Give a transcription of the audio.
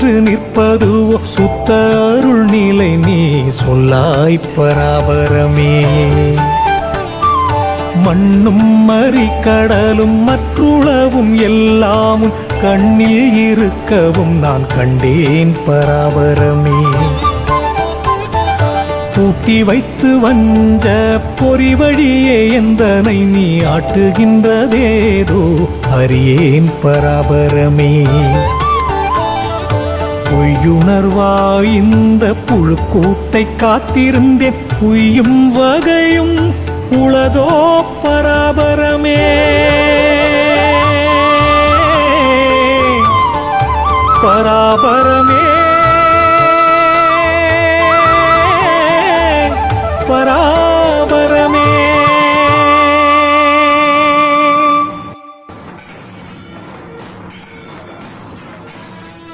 பெற்று நிற்பதுவோ சுத்த அருள் நிலை நீ சொல்லாய் பராபரமே. மண்ணும் மறி கடலும் மற்றுளவும் எல்லாமும் கண்ணில் இருக்கவும் நான் கண்டேன் பராபரமே. பூட்டி வைத்து வஞ்ச பொறி வழியே எந்தனை நீ ஆட்டுகின்றதேதோ அறியேன் பராபரமே. பொய்யுணர்வாய் இந்த புழுக்கூட்டை காத்திருந்தேன் பொய்யும் வகையும் உளதோ பராபரமே. பராபரமே. பரா